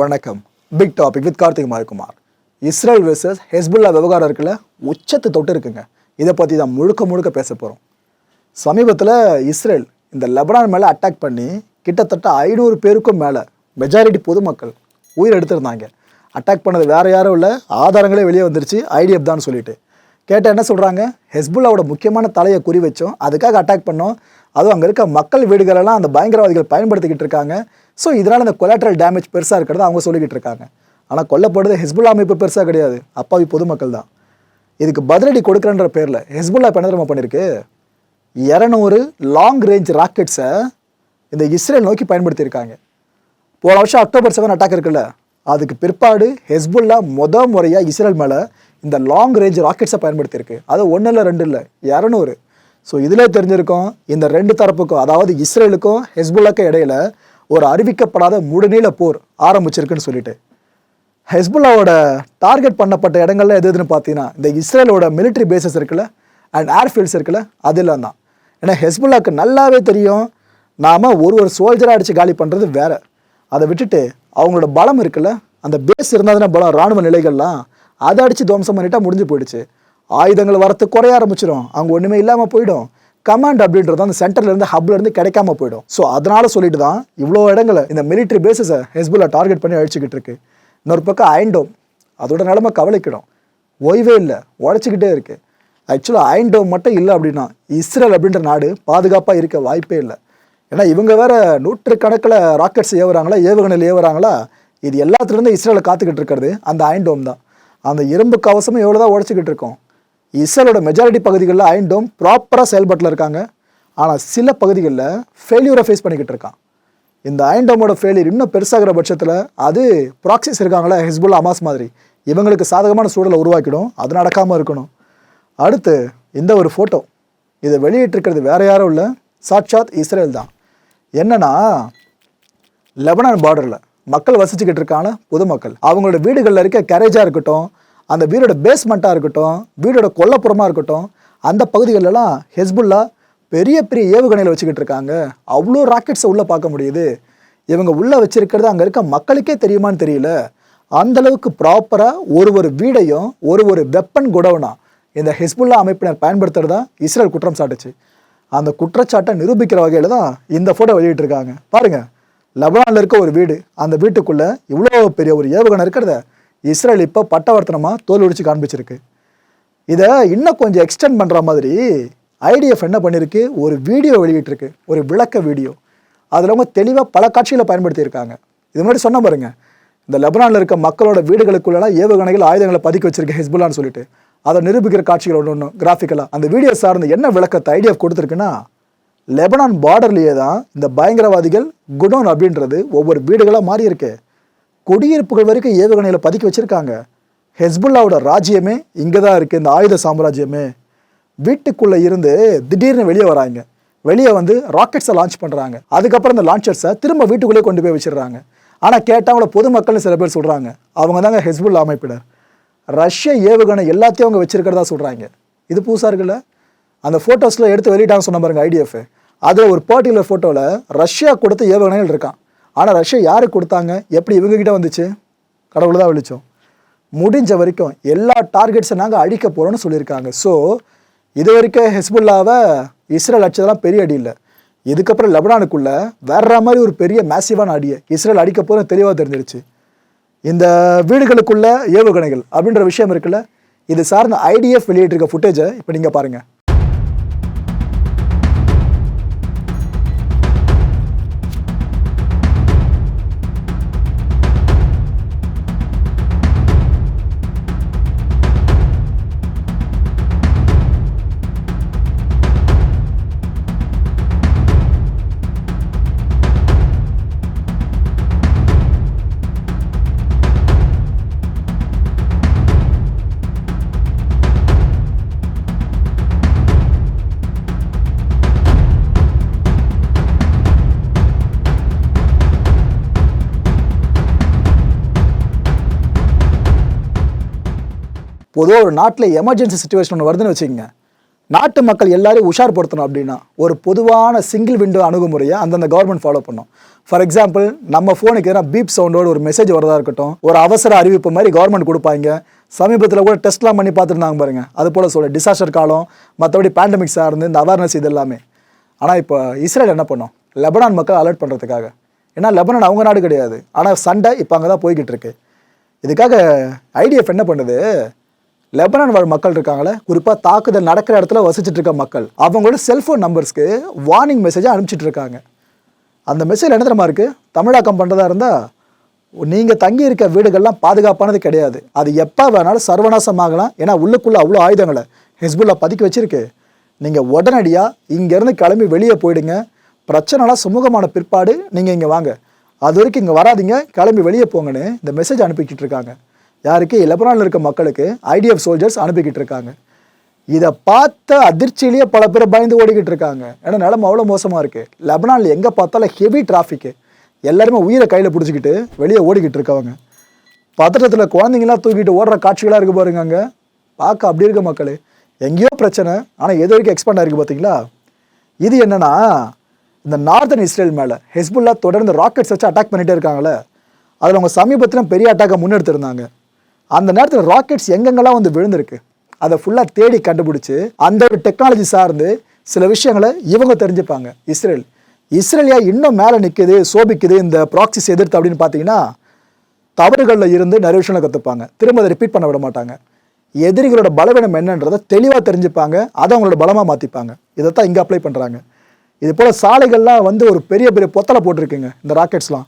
வணக்கம். Big topic with Karthik Mayakumar Israel versus Hezbollah விவகாரம் இருக்குல்ல உச்சத்தை தொட்டு இருக்குங்க. இதை பற்றி தான் முழுக்க முழுக்க பேச போகிறோம் சமீபத்தில் இஸ்ரேல் இந்த லெபனான் மேலே அட்டாக் பண்ணி கிட்டத்தட்ட ஐநூறு பேருக்கும் மேலே மெஜாரிட்டி பொதுமக்கள் உயிர் எடுத்திருந்தாங்க. அட்டாக் பண்ணது வேறு யாரும் இல்லை ஆதாரங்களே வெளியே வந்துருச்சு ஐடிஎஃப் தான் சொல்லிட்டு. கேட்டால் என்ன சொல்கிறாங்க ஹெஸ்புல்லாவோட முக்கியமான தலையை குறி வச்சோம் அதுக்காக அட்டாக் பண்ணோம். அதுவும் அங்கே இருக்க மக்கள் வீடுகளெல்லாம் அந்த பயங்கரவாதிகள் பயன்படுத்திக்கிட்டு இருக்காங்க. ஸோ இதனால் இந்த கொலாட்ரல் டேமேஜ் பெருசாக இருக்கிறத அவங்க சொல்லிக்கிட்டு இருக்காங்க. ஆனால் கொல்லப்படுறது ஹெஸ்புல்லா அமைப்பு பெருசாக கிடையாது. அப்பாவி பொதுமக்கள் தான். இதுக்கு பதிலடி கொடுக்குறன்ற பேரில் ஹெஸ்புல்லா இப்போ என்ன பண்ணியிருக்கு இரநூறு லாங் ரேஞ்ச் ராக்கெட்ஸை இந்த இஸ்ரேல் நோக்கி பயன்படுத்தியிருக்காங்க. போன வருஷம் அக்டோபர் செவன் அட்டாக் இருக்குல்ல அதுக்கு பிற்பாடு ஹெஸ்புல்லா முத முறையாக இஸ்ரேல் மேலே இந்த லாங் ரேஞ்ச் ராக்கெட்ஸை பயன்படுத்தியிருக்கு. அது ஒன்றும் இல்லை ரெண்டு இல்லை இரநூறு. ஸோ இதில் தெரிஞ்சிருக்கோம் இந்த ரெண்டு தரப்புக்கும் அதாவது இஸ்ரேலுக்கும் ஹெஸ்புல்லாக்கும் இடையில ஒரு அறிவிக்கப்படாத முழுநீள போர் ஆரம்பிச்சிருக்குன்னு சொல்லிட்டு. ஹெஸ்புல்லாவோட டார்கெட் பண்ணப்பட்ட இடங்கள்ல எது எதுன்னு பார்த்தீங்கன்னா இந்த இஸ்ரேலோட மிலிட்ரி பேசஸ் இருக்குல்ல அண்ட் ஏர்ஃபீல்ட்ஸ் இருக்குல்ல அதெல்லாம் தான். ஏன்னா ஹெஸ்புல்லாக்கு நல்லாவே தெரியும் நாம் ஒரு ஒரு சோல்ஜராக அடித்து காலி பண்ணுறது வேற. அதை விட்டுட்டு அவங்களோட பலம் இருக்குல்ல அந்த பேஸ் இருந்தால் பலம் ராணுவ நிலைகள்லாம் அதை அடித்து துவம்சம் பண்ணிட்டா முடிஞ்சு போயிடுச்சு. ஆயுதங்கள் வரத்து குறைய ஆரம்பிச்சிடும் அங்கே ஒன்றுமே இல்லாமல் போயிடும். கமாண்ட் அப்படின்றது அந்த சென்டர்ல இருந்து ஹப்ல இருந்து கிடைக்காம போயிடும். ஸோ அதனால சொல்லிட்டு தான் இவ்வளோ இடங்களை இந்த மிலிட்ரி பேசஸை ஹெஸ்புல்லா டார்கெட் பண்ணி அழிச்சுக்கிட்டு இருக்கு. இன்னொரு பக்கம் ஐண்டோம் அதோட நிலைமை கவலைக்கிடும். ஓய்வே இல்லை உழைச்சிக்கிட்டே இருக்கு. ஆக்சுவலாக ஐண்டோம் மட்டும் இல்லை அப்படின்னா இஸ்ரேல் அப்படின்ற நாடு பாதுகாப்பாக இருக்க வாய்ப்பே இல்லை. ஏன்னா இவங்க வேற நூற்றுக்கணக்கில் ராக்கெட்ஸ் ஏவுறாங்களா ஏவுகணையில் ஏவுறாங்களா? இது எல்லாத்துலேருந்து இஸ்ரேலை காத்துக்கிட்டு இருக்கிறது அந்த ஐண்டோம் தான். அந்த இரும்பு கவசமும் எவ்வளோ தான் உழைச்சிக்கிட்டு இருக்கோம். இஸ்ரேலோட மெஜாரிட்டி பகுதிகளில் ஐண்டோம் ப்ராப்பராக செயல்பாட்டில் இருக்காங்க. ஆனால் சில பகுதிகளில் ஃபெயிலியூரை ஃபேஸ் பண்ணிக்கிட்டு இருக்கான். இந்த ஐண்டோமோட ஃபெயிலியர் இன்னும் பெருசாகிற பட்சத்தில் அது ப்ராக்சிஸ் இருக்காங்களே ஹெஸ்புல் அமாஸ் மாதிரி. இவங்களுக்கு சாதகமான சூழலை உருவாக்கிடும். அது நடக்காமல் இருக்கணும். அடுத்து இந்த ஒரு ஃபோட்டோ இதை வெளியிட்டிருக்கிறது வேற யாரும் இல்லை. சாட்சாத் இஸ்ரேல் தான். என்னென்னா லெபனான் பார்டரில் மக்கள் வசிச்சுக்கிட்டு இருக்கான பொதுமக்கள். அவங்களோட வீடுகளில் இருக்க கரேஜாக இருக்கட்டும் அந்த வீடோட பேஸ்மெண்ட்டாக இருக்கட்டும் வீடோட கொல்லப்புறமாக இருக்கட்டும் அந்த பகுதிகளெல்லாம் ஹெஸ்புல்லா பெரிய பெரிய ஏவுகணையில் வச்சுக்கிட்டு இருக்காங்க. அவ்வளோ ராக்கெட்ஸை உள்ளே பார்க்க முடியுது. இவங்க உள்ளே வச்சுருக்கிறது அங்கே இருக்க மக்களுக்கே தெரியுமான்னு தெரியல. அந்த அளவுக்கு ப்ராப்பராக ஒரு ஒரு வீடையும் ஒரு ஒரு வெப்பன் குடவுனா இந்த ஹெஸ்புல்லா அமைப்பினர் பயன்படுத்துகிறதா இஸ்ரேல் குற்றம் சாட்டுச்சு. அந்த குற்றச்சாட்டை நிரூபிக்கிற வகையில் தான் இந்த ஃபோட்டோ வெளியிட்டிருக்காங்க. பாருங்கள் லெபனானில் இருக்க ஒரு வீடு அந்த வீட்டுக்குள்ளே இவ்வளோ பெரிய ஒரு ஏவுகணை இருக்கிறத இஸ்ரேல் இப்போ பட்டவர்த்தனமாக தோல் உடிச்சு காண்பிச்சிருக்கு. இதை இன்னும் கொஞ்சம் எக்ஸ்டெண்ட் பண்ணுற மாதிரி ஐடிஎஃப் என்ன பண்ணியிருக்கு ஒரு வீடியோ வெளியிட்டிருக்கு. ஒரு விளக்க வீடியோ அதில் அவங்க தெளிவாக பல காட்சிகளை பயன்படுத்தியிருக்காங்க. இது முன்னாடி சொன்ன பாருங்க. இந்த லெபனானில் இருக்க மக்களோட வீடுகளுக்குள்ளலாம் ஏவுகணைகள் ஆயுதங்களை பதுக்கி வச்சிருக்க ஹெஸ்புல்லான்னு சொல்லிட்டு. அதை நிரூபிக்கிற காட்சிகள் ஒன்று ஒன்று கிராஃபிக்கலாக அந்த வீடியோ சார்ந்து என்ன விளக்கத்தை ஐடிஎஃப் கொடுத்துருக்குன்னா லெபனான் பார்டர்லேயே தான் இந்த பயங்கரவாதிகள் குடோன் அப்படின்றது ஒவ்வொரு வீடுகளாக மாறி இருக்கு குடியிருப்புகள் வரைக்கும் ஏவுகணையில் பதுக்கி வச்சிருக்காங்க. ஹெஸ்புல்லாவோட ராஜ்யமே இங்கே தான் இருக்குது இந்த ஆயுத சாம்ராஜ்யமே. வீட்டுக்குள்ளே இருந்து திடீர்னு வெளியே வராங்க. வெளியே வந்து ராக்கெட்ஸை லான்ச் பண்ணுறாங்க அதுக்கப்புறம் இந்த லான்ச்சர்ஸை திரும்ப வீட்டுக்குள்ளே கொண்டு போய் வச்சிடுறாங்க. ஆனால் கேட்டால் அவங்கள பொதுமக்கள்னு சில பேர் சொல்கிறாங்க அவங்க தாங்க ஹெஸ்புல்லா அமைப்பினர். ரஷ்ய ஏவுகணை எல்லாத்தையும் அவங்க வச்சுருக்கிறதா சொல்கிறாங்க இது புதுசாக இருக்குல்ல? அந்த ஃபோட்டோஸில் எடுத்து வெளியிட்டாங்க சொன்ன பாருங்க ஐடிஎஃப் அதில் ஒரு பர்டிகுலர் ஃபோட்டோவில் ரஷ்யா கொடுத்த ஏவுகணைகள் இருக்கான். ஆனால் ரஷ்யா யாருக்கு கொடுத்தாங்க? எப்படி இவங்ககிட்ட வந்துச்சு? கடவுள் தான் விழிச்சோம். முடிஞ்ச வரைக்கும் எல்லா டார்கெட்ஸை நாங்கள் அழிக்க போகிறோம்னு சொல்லியிருக்காங்க. ஸோ இது வரைக்கும் ஹெஸ்புல்லாவை இஸ்ரேல் அடிச்சதெல்லாம் பெரிய அடி இல்லை. இதுக்கப்புறம் லெபனானுக்குள்ளே வேற மாதிரி ஒரு பெரிய மேசிவான அடியை இஸ்ரேல் அடிக்க போகிற தெளிவாக தெரிஞ்சிருச்சு. இந்த வீடுகளுக்குள்ள ஏவுகணைகள் அப்படின்ற விஷயம் இருக்குல்ல இது சார்ந்த ஐடிஎஃப் வெளியிட்டிருக்க ஃபுட்டேஜை இப்போ நீங்கள் பாருங்கள் பொதுவாக ஒரு நாட்டில் எமர்ஜென்சி சுச்சுவேஷன் ஒன்று வருதுன்னு வச்சுக்கோங்க. நாட்டு மக்கள் எல்லாரையும் உஷார்படுத்தணும் அப்படின்னா ஒரு பொதுவான சிங்கிள் விண்டோ அணுகுமுறையை அந்தந்த கவர்மெண்ட் ஃபாலோ பண்ணும் ஃபார் எக்ஸாம்பிள் நம்ம ஃபோனுக்கு எதனா பீப் சவுண்டோட ஒரு மெசேஜ் வரதா இருக்கட்டும் ஒரு அவசர அறிவிப்பு மாதிரி கவர்மெண்ட் கொடுப்பாங்க. சமீபத்தில் கூட டெஸ்ட்லாம் பண்ணி பார்த்துருந்தாங்க பாருங்க. அது போல் சொல்ல டிசாஸ்டர் காலம் மற்றபடி பேண்டமிக் சார்ந்து இந்த அவேர்னஸ் இது எல்லாமே. ஆனால் இப்போ இஸ்ரேல் என்ன பண்ணும்? லெபனான் மக்கள் அலர்ட் பண்ணுறதுக்காக ஏன்னா லெபனான் அவங்க நாடு கிடையாது. ஆனால் சண்டை இப்போ அங்கே தான் போய்கிட்டு இருக்கு. இதுக்காக ஐடிஎஃப் என்ன பண்ணுது? லெபனான் வாழ் மக்கள் இருக்காங்களே குறிப்பாக தாக்குதல் நடக்கிற இடத்துல வசிச்சுட்டு இருக்க மக்கள் அவங்களோட செல்ஃபோன் நம்பர்ஸ்க்கு வார்னிங் மெசேஜை அனுப்பிச்சிட்டு இருக்காங்க. அந்த மெசேஜ் என்ன தெரியுமா இருக்குது தமிழாக்கம் பண்ணுறதா இருந்தால் நீங்கள் தங்கி இருக்க வீடுகள்லாம் பாதுகாப்பானது கிடையாது. அது எப்போ வேணாலும் சர்வநாசமாகலாம். ஏன்னா உள்ளுக்குள்ளே அவ்வளோ ஆயுதங்களை ஹிஸ்புல்லா பதுக்கி வச்சிருக்கு. நீங்கள் உடனடியாக இங்கேருந்து கிளம்பி வெளியே போயிடுங்க. பிரச்சனைலாம் சுமூகமான பிற்பாடு. நீங்கள் இங்கே வாங்க. அது வரைக்கும் இங்கே வராதீங்க. கிளம்பி வெளியே போங்கன்னு இந்த மெசேஜ் அனுப்பிக்கிட்டு இருக்காங்க. யாருக்கு? லெபனானில் இருக்க மக்களுக்கு ஐடிஎஃப் சோல்ஜர்ஸ் அனுப்பிக்கிட்டு இருக்காங்க இதை பார்த்த அதிர்ச்சியிலேயே பல பேர் பயந்து ஓடிக்கிட்டு இருக்காங்க ஏன்னா நிலம அவ்வளோ மோசமாக இருக்குது லெபனானில் எங்கே பார்த்தாலும் ஹெவி டிராஃபிக்கு எல்லாருமே உயிரை கையில் பிடிச்சிக்கிட்டு வெளியே ஓடிக்கிட்டு இருக்கவங்க பதட்டத்தில் குழந்தைங்களாம் தூக்கிட்டு ஓடுற காட்சிகளாக இருக்கு பாருங்க அங்கே. பார்க்க அப்படி இருக்க மக்களே. எங்கேயோ பிரச்சனை ஆனால் எது வரைக்கும் எக்ஸ்பேண்ட் ஆகிருக்கு பார்த்தீங்களா இது என்னென்னா இந்த நார்தன் இஸ்ரேல் மேலே ஹெஸ்புல்லா தொடர்ந்து ராக்கெட்ஸ் வச்சு அட்டாக் பண்ணிகிட்டே இருக்காங்களே அதில் அவங்க சமீபத்தில் பெரிய அட்டாக்கை முன்னெடுத்திருந்தாங்க. அந்த நேரத்தில் ராக்கெட்ஸ் எங்கெங்கெல்லாம் வந்து விழுந்திருக்கு அதை ஃபுல்லாக தேடி கண்டுபிடிச்சி அந்த ஒரு டெக்னாலஜி சார்ந்து சில விஷயங்களை இவங்க தெரிஞ்சுப்பாங்க இஸ்ரேல். இஸ்ரேலியா இன்னும் மேலே நிற்குது சோபிக்குது இந்த ப்ராக்சிஸ் எதிர்த்து அப்படின்னு பார்த்தீங்கன்னா தவறுகளில் இருந்து நிறைய விஷயங்களை கற்றுப்பாங்க திரும்ப அதை ரிப்பீட் பண்ண விட மாட்டாங்க. எதிரிகளோட பலவீனம் என்னன்றதை தெளிவாக தெரிஞ்சுப்பாங்க அதை அவங்களோட பலமாக மாற்றிப்பாங்க இதைத்தான் இங்கே அப்ளை பண்ணுறாங்க இது போல் சாலைகள்லாம் வந்து ஒரு பெரிய பெரிய பொத்தலை போட்டிருக்குங்க இந்த ராக்கெட்ஸ்லாம்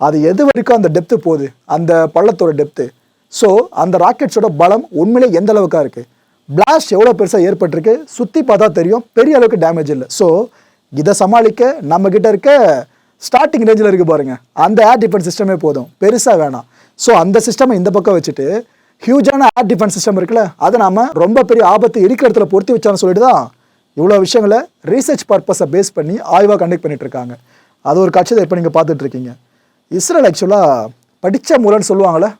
அது எது வரைக்கும் அந்த டெப்த்து போகுது? அந்த பள்ளத்தோட டெப்த்து ஸோ அந்த ராக்கெட்ஸோட பலம் உண்மையிலே எந்த அளவுக்கா இருக்குது பிளாஸ்ட் எவ்வளோ பெருசாக ஏற்பட்டிருக்கு? சுற்றி பார்த்தா தெரியும். பெரிய அளவுக்கு டேமேஜ் இல்லை. ஸோ இதை சமாளிக்க நம்ம இருக்க ஸ்டார்டிங் ரேஞ்சில் இருக்குது பாருங்கள் அந்த ஏர் டிஃபென்ஸ் சிஸ்டமே போதும். பெருசாக வேணாம். ஸோ அந்த சிஸ்டமை இந்த பக்கம் வச்சுட்டு ஹியூஜான ஏர் டிஃபென்ஸ் சிஸ்டம் இருக்குல்ல அதை நாம் ரொம்ப பெரிய ஆபத்து இருக்கிற இடத்துல பொருத்தி வச்சான்னு சொல்லிட்டு தான் இவ்வளோ விஷயங்களை ரீசர்ச் பர்பஸை பேஸ் பண்ணி ஆய்வாக கண்டக்ட் பண்ணிகிட்டு இருக்காங்க. அது ஒரு கட்சியை இப்போ நீங்கள் பார்த்துட்ருக்கீங்க இஸ்ரேல் ஆக்சுவலாக படித்த முறைன்னு சொல்லுவாங்களே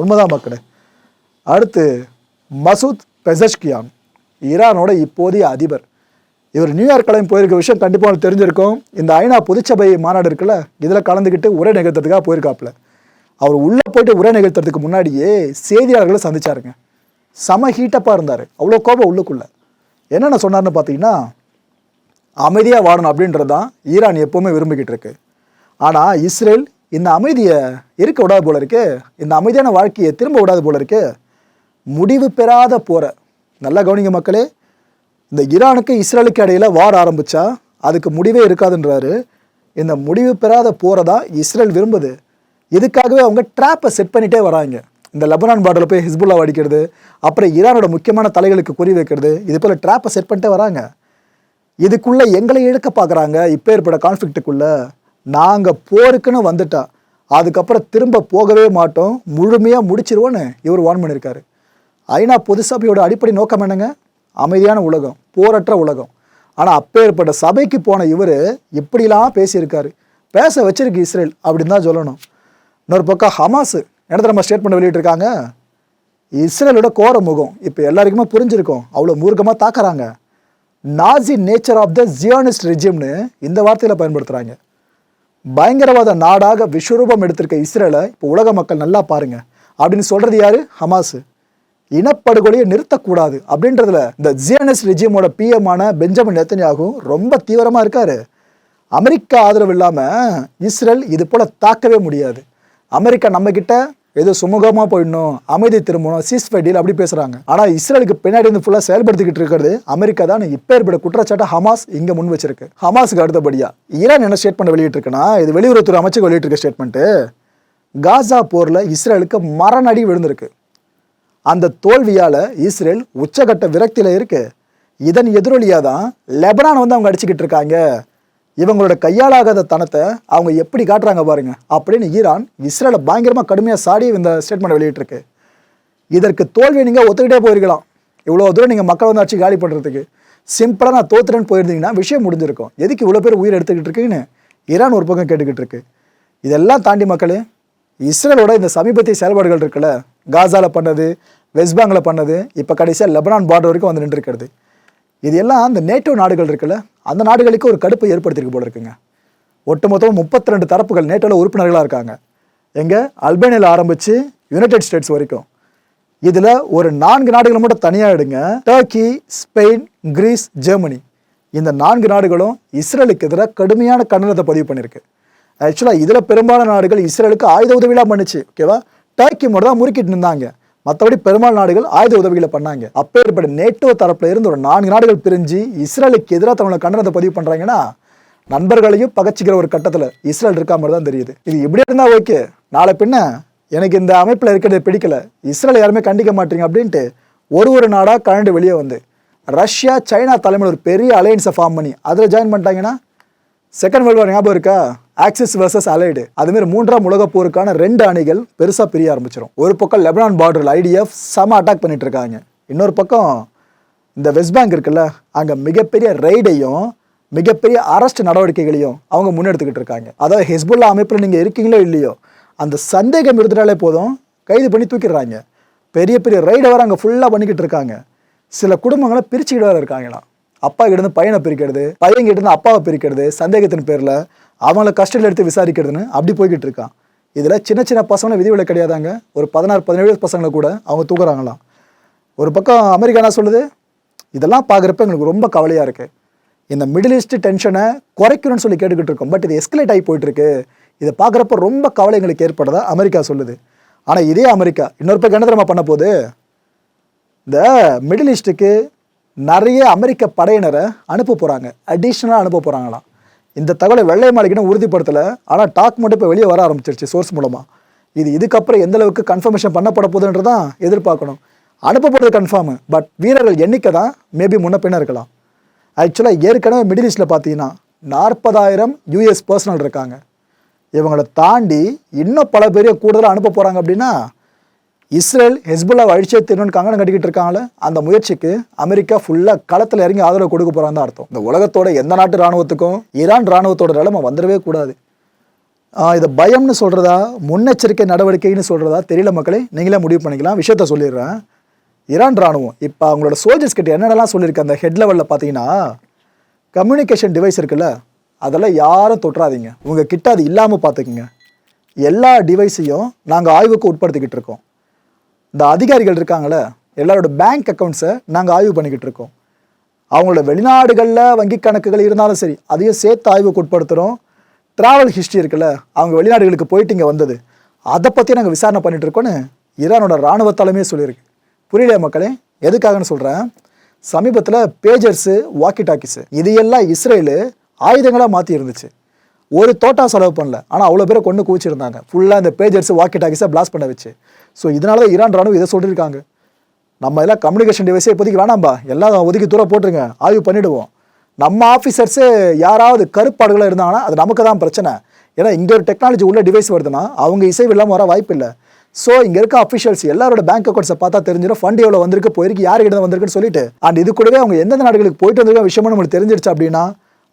உண்மைதான் மக்களே. அடுத்து மசூத் பெசஷ்கியான் ஈரானோட இப்போதைய அதிபர். இவர் நியூயார்க் கிளம்பி போயிருக்க விஷயம் கண்டிப்பாக தெரிஞ்சிருக்கும். இந்த ஐநா பொதுச்சபை மாநாடு இருக்குல்ல இதில் கலந்துக்கிட்டு உரை நிகழ்த்துறதுக்காக போயிருக்காப்புல. அவர் உள்ளே போயிட்டு உரை நிகழ்த்துறதுக்கு முன்னாடியே செய்தியாளர்களை சந்திச்சாருங்க. செம ஹீட்டப்பாக இருந்தார். அவ்வளோ கோபம் உள்ளுக்குள்ள. என்னென்ன சொன்னார்னு பார்த்தீங்கன்னா அமைதியாக வாழணும் அப்படின்றது தான் ஈரான் எப்போவுமே விரும்பிக்கிட்டு இருக்கு. ஆனால் இஸ்ரேல் இந்த அமைதியை இருக்க விடாது போல இருக்கு. இந்த அமைதியான வாழ்க்கையை திரும்ப விடாது போல இருக்கு. முடிவு பெறாத போற நல்லா கவனிங்க மக்களே. இந்த ஈரானுக்கு இஸ்ரேலுக்கு இடையில வார் ஆரம்பிச்சா அதுக்கு முடிவே இருக்காதுன்றாரு. இந்த முடிவு பெறாத போரை தான் இஸ்ரேல் விரும்புது. இதுக்காகவே அவங்க ட்ராப்பை செட் பண்ணிட்டே வராங்க. இந்த லெபனான் பார்டரில் போய் ஹிஸ்புல்லா அடிக்கிறது அப்புறம் ஈரானோட முக்கியமான தலைகளுக்கு குறி வைக்கிறது இது போல் ட்ராப்பை செட் பண்ணிட்டே வராங்க. இதுக்குள்ளே எங்களை இழுக்க பார்க்குறாங்க இப்போ ஏற்பட கான்ஃப்ளிக்ட்டுக்குள்ளே நாங்கள் போருக்குன்னு வந்துட்டா அதுக்கப்புறம் திரும்ப போகவே மாட்டோம் முழுமையாக முடிச்சிருவோன்னு இவர் வான் பண்ணியிருக்காரு ஐநா பொது சபையோட அடிப்படை நோக்கம் என்னங்க? அமைதியான உலகம் போரற்ற உலகம். ஆனால் அப்பேற்பட்ட சபைக்கு போன இவர் இப்படிலாம் பேசியிருக்காரு. பேச வச்சிருக்கு இஸ்ரேல் அப்படின்னு தான் சொல்லணும். இன்னொரு பக்கம் ஹமாஸ் என்ன நம்ம ஸ்டேட்மெண்ட் வெளியிட்டிருக்காங்க? இஸ்ரேலோட கோர முகம் இப்போ எல்லாருக்குமே புரிஞ்சிருக்கும். அவ்வளோ மூர்க்கமாக தாக்குறாங்க. நாசி நேச்சர் ஆஃப் த ஜியானிஸ்ட் ரெஜிம்னு இந்த வார்த்தையில் பயன்படுத்துகிறாங்க பயங்கரவாத நாடாக விஸ்வரூபம் எடுத்திருக்க இஸ்ரேலை இப்போ உலக மக்கள் நல்லா பாருங்க. அப்படின்னு சொல்றது யாரு? ஹமாஸு. இனப்படுகொலையை நிறுத்தக்கூடாது அப்படின்றதுல இந்த ஜிஎன்எஸ் ரிஜியமோட பிஎம்மான பெஞ்சமின் நெத்தன்யாகு ரொம்ப தீவிரமா இருக்காரு. அமெரிக்கா ஆதரவு இல்லாம இஸ்ரேல் இது போல தாக்கவே முடியாது. அமெரிக்கா நம்ம கிட்ட ஏதோ சுமூகமாக போயிடணும் அமைதி திரும்பணும் சீஸ் டீல் அப்படி பேசுகிறாங்க ஆனால் இஸ்ரேலுக்கு பின்னாடி இருந்து ஃபுல்லாக செயல்படுத்திக்கிட்டு இருக்கிறது அமெரிக்கா தான். இப்போ ஏற்பட குற்றச்சாட்டை ஹமாஸ் இங்கே முன் வச்சிருக்கு. ஹமாஸுக்கு அடுத்தபடியாக ஈரான் என்ன ஸ்டேட்மெண்ட் வெளியிட்டிருக்குன்னா இது வெளியுறவுத்துறை அமைச்சர் வெளியிட்டிருக்க ஸ்டேட்மெண்ட்டு காசா போரில் இஸ்ரேலுக்கு மரணடி விழுந்திருக்கு. அந்த தோல்வியால் இஸ்ரேல் உச்சகட்ட விரக்தியில் இருக்கு. இதன் எதிரொலியாக தான் லெபனான் வந்து அவங்க அடிச்சுக்கிட்டு இருக்காங்க. இவங்களோட கையாளாகாத தனத்தை அவங்க எப்படி காட்டுறாங்க பாருங்க. அப்படின்னு ஈரான் இஸ்ரேலை பயங்கரமாக கடுமையாக சாடி இந்த ஸ்டேட்மெண்ட் வெளியிட்டிருக்கு. இதற்கு தோல்வியை நீங்கள் ஒத்துக்கிட்டே போயிருக்கலாம். இவ்வளோ தூரம் நீங்கள் மக்கள் வந்து ஆட்சி காலி பண்ணுறதுக்கு சிம்பிளாக நான் தோத்துறேன்னு போயிருந்தீங்கன்னா விஷயம் முடிஞ்சிருக்கும். எதுக்கு இவ்வளோ பேர் உயிர் எடுத்துக்கிட்டு இருக்குன்னு ஈரான் ஒரு பக்கம் கேட்டுக்கிட்டு இருக்கு. இதெல்லாம் தாண்டி மக்களே இஸ்ரேலோட இந்த சமீபத்திய செயல்பாடுகள் இருக்குல்ல காசாவில் பண்ணது வெஸ்ட் பேங்கில் பண்ணது இப்போ கடைசியாக லெபனான் பார்டர் வரைக்கும் வந்து நின்றுருக்கிறது. இது எல்லாம் அந்த நேட்டோ நாடுகள் இருக்குல்ல அந்த நாடுகளுக்கு ஒரு கடுப்பை ஏற்படுத்தியிருக்கு போல இருக்குங்க. ஒட்டுமொத்தம் முப்பத்தி ரெண்டு தரப்புகள் நேட்டோவில் உறுப்பினர்களாக இருக்காங்க. எங்கே? அல்பேனியில் ஆரம்பித்து யுனைடெட் ஸ்டேட்ஸ் வரைக்கும். இதில் ஒரு நான்கு நாடுகளை மட்டும் தனியாக எடுங்க. Turkey Spain Greece Germany. இந்த நான்கு நாடுகளும் இஸ்ரேலுக்கு எதிராக கடுமையான கண்டனத்தை பதிவு பண்ணியிருக்கு. ஆக்சுவலாக இதில் பெரும்பாலான நாடுகள் இஸ்ரேலுக்கு ஆயுத உதவிலாம் பண்ணுச்சு. ஓகேவா? டர்க்கி மட்டும் தான் முறுக்கிட்டு இருந்தாங்க மற்றபடி பெரும்பாலான நாடுகள் ஆயுத உதவிகளை பண்ணாங்க. அப்பேற்பட்ட நேட்டோ தரப்புல இருந்து ஒரு நான்கு நாடுகள் பிரிஞ்சு இஸ்ரேலுக்கு எதிராக தங்களோட கண்டனத்தை பதிவு பண்ணுறாங்கன்னா நண்பர்களையும் பகச்சிக்கிற ஒரு கட்டத்தில் இஸ்ரேல் இருக்கா மாதிரி தான் தெரியுது. இது இப்படி இருந்தா ஓகே. நாளை பின்ன எனக்கு இந்த அமைப்பில் இருக்கிறது பிடிக்கல. இஸ்ரேல் யாருமே கண்டிக்க மாட்டீங்க அப்படின்ட்டு ஒரு ஒரு நாடாக கழண்டு வெளியே வந்து. ரஷ்யா சைனா தலைமையில் ஒரு பெரிய அலையன்ஸை ஃபார்ம் பண்ணி அதில் ஜாயின் பண்ணிட்டாங்கன்னா செகண்ட் வேர்ல்டு வார் ஞாபகம் இருக்கா? ஆக்சிஸ் வர்சஸ் அலைடு அதுமாரி மூன்றாம் உலக போருக்கான ரெண்டு அணிகள் பெருசாக பிரிய ஆரம்பிச்சிடும் ஒரு பக்கம் லெபனான் பார்டரில் ஐடிஎஃப் செம அட்டாக் பண்ணிட்டு இருக்காங்க இன்னொரு பக்கம் இந்த வெஸ்ட் பேங்க் இருக்குல்ல அங்கே மிகப்பெரிய ரெய்டையும் மிகப்பெரிய அரஸ்ட் நடவடிக்கைகளையும் அவங்க முன்னெடுத்துக்கிட்டு இருக்காங்க அதாவது ஹெஸ்புல்லா அமைப்பில் நீங்கள் இருக்கீங்களோ இல்லையோ அந்த சந்தேகம் இருந்துட்டாலே போதும் கைது பண்ணி தூக்கிடுறாங்க. பெரிய பெரிய ரைடை வர அங்கே ஃபுல்லாக பண்ணிக்கிட்டு இருக்காங்க சில குடும்பங்களை பிரிச்சுக்கிட்டு வர இருக்காங்களாம். அப்பா கிட்ட இருந்து பையனை பிரிக்கிறது பையன் கிட்ட இருந்து அப்பாவை பிரிக்கிறது சந்தேகத்தின் பேரில் அவங்கள கஸ்டடியில் எடுத்து விசாரிக்கிறதுன்னு அப்படி போய்கிட்டு இருக்கான் இதில் சின்ன சின்ன பசங்களை விதிவிலை கிடையாதாங்க. ஒரு பதினாறு பதினேழு வயசு பசங்களை கூட அவங்க தூக்குறாங்களாம். ஒரு பக்கம் அமெரிக்கா என்ன சொல்லுது? இதெல்லாம் பார்க்குறப்ப எங்களுக்கு ரொம்ப கவலையாக இருக்குது இந்த மிடில் ஈஸ்ட் டென்ஷனை குறைக்கணும்னு சொல்லி கேட்டுக்கிட்டு இருக்கோம். பட் இது எஸ்கலேட் ஆகி போயிட்டுருக்கு இதை பார்க்குறப்ப ரொம்ப கவலை எங்களுக்கு ஏற்படுதா அமெரிக்கா சொல்லுது. ஆனால் இதே அமெரிக்கா இன்னொரு பக்கம் என்ன தெரியுமா பண்ண போகுது? இந்த மிடில் ஈஸ்ட்டுக்கு நிறைய அமெரிக்க படையினரை அனுப்ப போகிறாங்க அடிஷ்னலாக அனுப்ப போகிறாங்களாம் இந்த தகவலை வெள்ளை மாளிகைன்னு உறுதிப்படுத்தலை ஆனால் டாக் மட்டும் இப்போ வெளியே வர ஆரம்பிச்சிருச்சு சோர்ஸ் மூலமாக இது இதுக்கப்புறம் எந்த அளவுக்கு கன்ஃபர்மேஷன் பண்ணப்பட போகுதுன்றதான் எதிர்பார்க்கணும். அனுப்பப்படுறது கன்ஃபார்மு பட் வீரர்கள் எண்ணிக்கை தான் மேபி முன்ன பின்ன இருக்கலாம். ஆக்சுவலாக ஏற்கனவே மிடில் ஈஸ்டில் பார்த்தீங்கன்னா நாற்பதாயிரம் யூஎஸ் பர்சனல் இருக்காங்க. இவங்களை தாண்டி இன்னும் பல பேரையும் கூடுதலாக அனுப்ப போகிறாங்க அப்படின்னா இஸ்ரேல் ஹெஸ்புல்லா அழிச்சே திருன்னு கங்கணம் கட்டிக்கிட்டு இருக்காங்களே அந்த முயற்சிக்கு அமெரிக்கா ஃபுல்லாக களத்தில் இறங்கி ஆதரவு கொடுக்க போகிறாங்க தான் அர்த்தம். இந்த உலகத்தோட எந்த நாட்டு ராணுவத்துக்கும் ஈரான் ராணுவத்தோட நிலைமை வந்துடவே கூடாது. இதை பயம்னு சொல்கிறதா முன்னெச்சரிக்கை நடவடிக்கைன்னு சொல்கிறதா தெரியல மக்களே. நீங்களே முடிவு பண்ணிக்கலாம். விஷயத்த சொல்லிடுறேன். ஈரான் ராணுவம் இப்போ அவங்களோட சோல்ஜர்ஸ் கிட்ட என்னென்னலாம் சொல்லியிருக்கு அந்த ஹெட் லெவலில் பார்த்தீங்கன்னா கம்யூனிகேஷன் டிவைஸ் இருக்குல்ல அதெல்லாம் யாரும் தொட்டுறாதீங்க உங்கள் கிட்ட அது இல்லாமல் பார்த்துக்குங்க. எல்லா டிவைஸையும் நாங்கள் ஆய்வுக்கு உட்படுத்திக்கிட்டு இருக்கோம். இந்த அதிகாரிகள் இருக்காங்களே எல்லாரோட பேங்க் அக்கௌண்ட்ஸை நாங்கள் ஆய்வு பண்ணிக்கிட்டு இருக்கோம். அவங்களோட வெளிநாடுகளில் வங்கி கணக்குகள் இருந்தாலும் சரி அதையும் சேர்த்து ஆய்வுக்கு உட்படுத்துகிறோம் ட்ராவல் ஹிஸ்ட்ரி இருக்குல்ல அவங்க வெளிநாடுகளுக்கு போயிட்டு இங்கே வந்தது. அதை பற்றி நாங்கள் விசாரணை பண்ணிட்டு இருக்கோன்னு ஈரானோட இராணுவ தலைமையே சொல்லியிருக்கு. புரியலையா மக்களே? எதுக்காகன்னு சொல்கிறேன் சமீபத்தில் பேஜர்ஸு வாக்கி டாக்கிஸு இது எல்லாம் இஸ்ரேலு ஆயுதங்களாக மாற்றி இருந்துச்சு. ஒரு தோட்டா செலவு பண்ணல ஆனால் அவ்வளோ பேரை கொண்டு குவிச்சிருந்தாங்க. ஃபுல்லாக இந்த பேஜர்ஸ் வாக்கி டாக்கிஸை பிளாஸ்ட் பண்ண வச்சு. ஸோ இதனால தான் ஈரான் ராணுவம் இதை சொல்லியிருக்காங்க. நம்ம எல்லாம் கம்யூனிகேஷன் டிவைஸே இப்போதைக்கு வேணாம்பா. எல்லாம் ஒதுக்கி தூரம் போட்டுருங்க. ஆய்வு பண்ணிவிடுவோம் நம்ம ஆஃபீஸர்ஸே யாராவது கருப்பாடுகளாக இருந்தாங்கன்னா அது நமக்கு தான் பிரச்சனை. ஏன்னா இங்கே ஒரு டெக்னாலஜி உள்ள டிவைஸ் வருதுன்னா அவங்க இசைவு இல்லாமல் வர வாய்ப்பு இல்லை. ஸோ இங்கே இருக்க அஃபிஷியல்ஸ் எல்லாரோட பேங்க் அக்கௌண்ட்ஸை பார்த்தா தெரிஞ்சிடும். ஃபண்ட் எவ்வளோ வந்திருக்கு போயிருக்கு யார் தான் வந்திருக்குன்னு சொல்லிட்டு. அண்ட் இது கூடவே அவங்க எந்தெந்த நாடுகளுக்கு போயிட்டு வந்திருக்க விஷயமும் நம்மளுக்கு தெரிஞ்சிருச்சு அப்படின்னா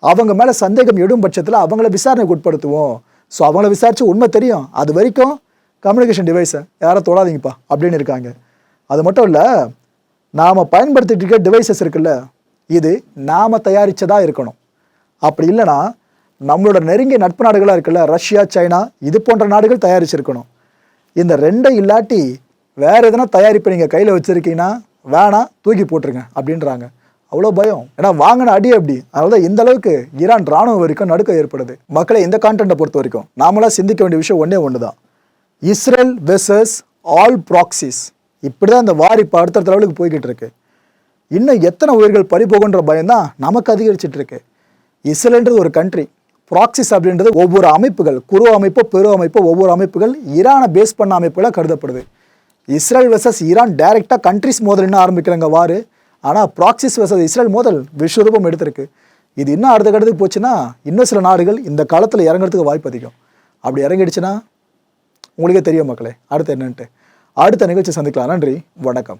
அவங்க மேலே சந்தேகம் எடும் பட்சத்தில் அவங்கள விசாரணைக்கு உட்படுத்துவோம். ஸோ அவங்கள விசாரித்து உண்மை தெரியும். அது வரைக்கும் கம்யூனிகேஷன் டிவைஸை யாரும் தொடாதீங்கப்பா அப்படின்னு இருக்காங்க. அது மட்டும் இல்லை நாம் பயன்படுத்திட்டு இருக்க டிவைசஸ் இருக்குல்ல இது நாம் தயாரித்ததாக இருக்கணும். அப்படி இல்லைன்னா நம்மளோட நெருங்கிய நட்பு நாடுகளாக இருக்குல்ல ரஷ்யா சைனா இது போன்ற நாடுகள் தயாரிச்சிருக்கணும். இந்த ரெண்டை இல்லாட்டி வேறு எதனா தயாரிப்பு நீங்கள் கையில் வச்சுருக்கீங்கன்னா வேணாம் தூக்கி போட்டுருங்க அப்படின்றாங்க. அவ்வளோ பயம். ஏன்னா வாங்கின அடி அப்படி. அதனால தான் இந்த அளவுக்கு ஈரான் ராணுவம் வரைக்கும் நடுக்கம் ஏற்படுது. மக்களை இந்த கான்டென்ட்டை பொறுத்த வரைக்கும் நாமளாக சிந்திக்க வேண்டிய விஷயம் ஒன்றே ஒன்று தான் இஸ்ரேல் வெர்சஸ் ஆல் ப்ராக்சிஸ் இப்படி தான் இந்த வார் இப்போ அடுத்தடுத்த லெவலுக்கு போய்கிட்டு இருக்கு. இன்னும் எத்தனை உயிர்கள் பறிபோகுன்ற பயம் தான் நமக்கு அதிகரிச்சுட்டு இருக்கு. இஸ்ரேல்ன்றது ஒரு கண்ட்ரி ப்ராக்சிஸ் அப்படின்றது ஒவ்வொரு அமைப்புகள் குரு அமைப்போ பெரு அமைப்போ ஒவ்வொரு அமைப்புகள் ஈரானை பேஸ் பண்ண அமைப்புகளாக கருதப்படுது. இஸ்ரேல் வெர்சஸ் ஈரான் டைரெக்டாக கண்ட்ரிஸ் மோதல் இன்னும் ஆரம்பிக்கிறாங்க வார். ஆனால் ப்ராக்சிஸ் வெர்சஸ் இஸ்ரேல் மோதல் விஸ்வரூபம் எடுத்திருக்கு. இது இன்னும் அடுத்த கட்டத்துக்கு போச்சுன்னா இன்னும் சில நாடுகள் இந்த காலத்தில் இறங்குறதுக்கு வாய்ப்பு அதிகம். அப்படி இறங்கிடுச்சுன்னா உங்களுக்கே தெரியும் மக்களே. அடுத்து என்னன்ட்டு. அடுத்த நிகழ்ச்சி சந்திக்கலாம். நன்றி. வணக்கம்.